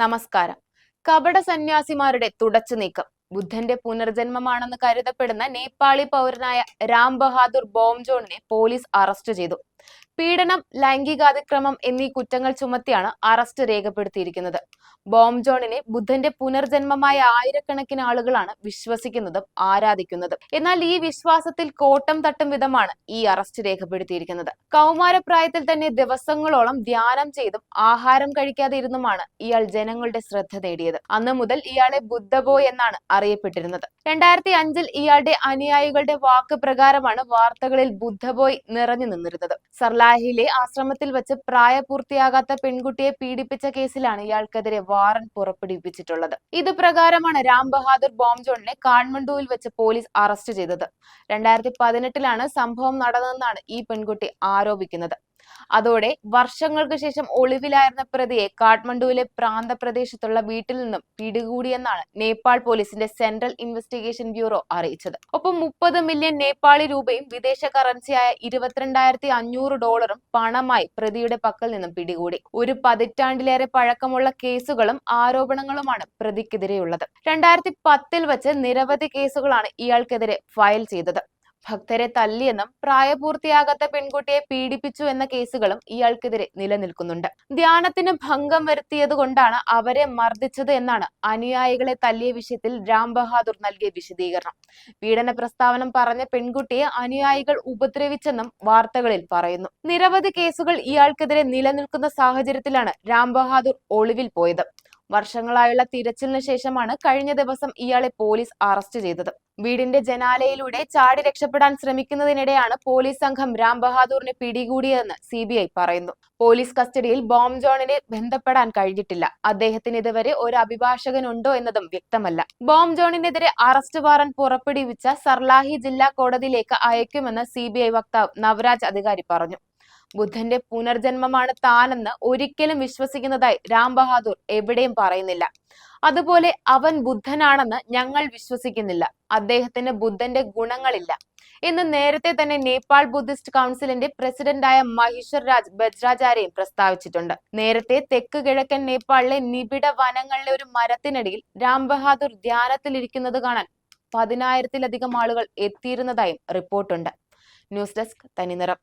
നമസ്കാരം. കപട സന്യാസിമാരുടെ തുടച്ചു നീക്കം. ബുദ്ധന്റെ പുനർജന്മമാണെന്ന് കരുതപ്പെടുന്ന നേപ്പാളി പൗരനായ രാം ബഹാദൂർ ബോംജോണിനെ പോലീസ് അറസ്റ്റ് ചെയ്തു. പീഡനം ലൈംഗികാതിക്രമം എന്നീ കുറ്റങ്ങൾ ചുമത്തിയാണ് അറസ്റ്റ് രേഖപ്പെടുത്തിയിരിക്കുന്നത്. ബോം ജോണിനെ ബുദ്ധന്റെ പുനർജന്മമായ ആയിരക്കണക്കിന് ആളുകളാണ് വിശ്വസിക്കുന്നതും ആരാധിക്കുന്നതും. എന്നാൽ ഈ വിശ്വാസത്തിൽ കോട്ടം തട്ടും വിധമാണ് ഈ അറസ്റ്റ് രേഖപ്പെടുത്തിയിരിക്കുന്നത്. കൗമാരപ്രായത്തിൽ തന്നെ ദിവസങ്ങളോളം ധ്യാനം ചെയ്തും ആഹാരം കഴിക്കാതെ ഇരുന്നുമാണ് ഇയാൾ ജനങ്ങളുടെ ശ്രദ്ധ നേടിയത്. അന്ന് മുതൽ ഇയാളെ ബുദ്ധബോ എന്നാണ് അറിയപ്പെട്ടിരുന്നത്. രണ്ടായിരത്തി അഞ്ചിൽ ഇയാളുടെ അനുയായികളുടെ വാക്ക് പ്രകാരമാണ് വാർത്തകളിൽ ബുദ്ധബോയ് നിറഞ്ഞു നിന്നിരുന്നത്. സർലാഹിലെ ആശ്രമത്തിൽ വെച്ച് പ്രായപൂർത്തിയാകാത്ത പെൺകുട്ടിയെ പീഡിപ്പിച്ച കേസിലാണ് ഇയാൾക്കെതിരെ വാറന്റ് പുറപ്പെടുവിപ്പിച്ചിട്ടുള്ളത്. ഇത് പ്രകാരമാണ് രാം ബഹാദൂർ ബോംജോണിനെ കാഠ്മണ്ഡുവിൽ വെച്ച് പോലീസ് അറസ്റ്റ് ചെയ്തത്. രണ്ടായിരത്തി പതിനെട്ടിലാണ് സംഭവം നടന്നതെന്നാണ് ഈ പെൺകുട്ടി ആരോപിക്കുന്നത്. അതോടെ വർഷങ്ങൾക്ക് ശേഷം ഒളിവിലായിരുന്ന പ്രതിയെ കാഠ്മണ്ഡുവിലെ പ്രാന്തപ്രദേശത്തുള്ള വീട്ടിൽ നിന്നും പിടികൂടിയെന്നാണ് നേപ്പാൾ പോലീസിന്റെ സെൻട്രൽ ഇൻവെസ്റ്റിഗേഷൻ ബ്യൂറോ അറിയിച്ചത്. ഒപ്പം മുപ്പത് മില്യൺ നേപ്പാളി രൂപയും വിദേശ കറൻസിയായ ഇരുപത്തിരണ്ടായിരത്തി അഞ്ഞൂറ് ഡോളറും പണമായി പ്രതിയുടെ പക്കൽ നിന്നും പിടികൂടി. ഒരു പതിറ്റാണ്ടിലേറെ പഴക്കമുള്ള കേസുകളും ആരോപണങ്ങളുമാണ് പ്രതിക്കെതിരെയുള്ളത്. രണ്ടായിരത്തി പത്തിൽ വെച്ച് നിരവധി കേസുകളാണ് ഇയാൾക്കെതിരെ ഫയൽ ചെയ്തത്. ഭക്തരെ തല്ലിയെന്നും പ്രായപൂർത്തിയാകാത്ത പെൺകുട്ടിയെ പീഡിപ്പിച്ചു എന്ന കേസുകളും ഇയാൾക്കെതിരെ നിലനിൽക്കുന്നുണ്ട്. ധ്യാനത്തിന് ഭംഗം വരുത്തിയത് കൊണ്ടാണ് അവരെ മർദ്ദിച്ചത് എന്നാണ് അനുയായികളെ തല്ലിയ വിഷയത്തിൽ രാം ബഹാദൂർ നൽകിയ വിശദീകരണം. പീഡന പ്രസ്താവനം പറഞ്ഞ പെൺകുട്ടിയെ അനുയായികൾ ഉപദ്രവിച്ചെന്നും വാർത്തകളിൽ പറയുന്നു. നിരവധി കേസുകൾ ഇയാൾക്കെതിരെ നിലനിൽക്കുന്ന സാഹചര്യത്തിലാണ് രാം ബഹാദൂർ ഒളിവിൽ പോയത്. വർഷങ്ങളായുള്ള തിരച്ചിലിന് ശേഷമാണ് കഴിഞ്ഞ ദിവസം ഇയാളെ പോലീസ് അറസ്റ്റ് ചെയ്തത്. വീടിന്റെ ജനാലയിലൂടെ ചാടി രക്ഷപ്പെടാൻ ശ്രമിക്കുന്നതിനിടെയാണ് പോലീസ് സംഘം രാം ബഹാദൂറിനെ പിടികൂടിയതെന്ന് സി ബി ഐ പറയുന്നു. പോലീസ് കസ്റ്റഡിയിൽ ബോംബ് ജോണിനെ ബന്ധപ്പെടാൻ കഴിഞ്ഞിട്ടില്ല. അദ്ദേഹത്തിന് ഇതുവരെ ഒരു അഭിഭാഷകനുണ്ടോ എന്നതും വ്യക്തമല്ല. ബോംബ് ജോണിനെതിരെ അറസ്റ്റ് വാറന്റ് പുറപ്പെടുവിച്ച സർലാഹി ജില്ലാ കോടതിയിലേക്ക് അയക്കുമെന്ന് സി വക്താവ് നവരാജ് അധികാരി പറഞ്ഞു. ബുദ്ധന്റെ പുനർജന്മമാണ് താനെന്ന് ഒരിക്കലും വിശ്വസിക്കുന്നതായി രാം ബഹാദൂർ എവിടെയും പറയുന്നില്ല. അതുപോലെ അവൻ ബുദ്ധനാണെന്ന് ഞങ്ങൾ വിശ്വസിക്കുന്നില്ല. അദ്ദേഹത്തിന് ബുദ്ധന്റെ ഗുണങ്ങളില്ല. എന്ന് നേരത്തെ തന്നെ നേപ്പാൾ ബുദ്ധിസ്റ്റ് കൗൺസിലിന്റെ പ്രസിഡന്റായ മഹിഷർ രാജ് ബജ്രാചാര്യയും പ്രസ്താവിച്ചിട്ടുണ്ട്. നേരത്തെ തെക്ക് കിഴക്കൻ നേപ്പാളിലെ നിബിഡ വനങ്ങളിലെ ഒരു മരത്തിനിടയിൽ രാം ബഹാദൂർ ധ്യാനത്തിലിരിക്കുന്നത് കാണാൻ പതിനായിരത്തിലധികം ആളുകൾ എത്തിയിരുന്നതായും റിപ്പോർട്ടുണ്ട്. ന്യൂസ് ഡെസ്ക് തനിനിറം.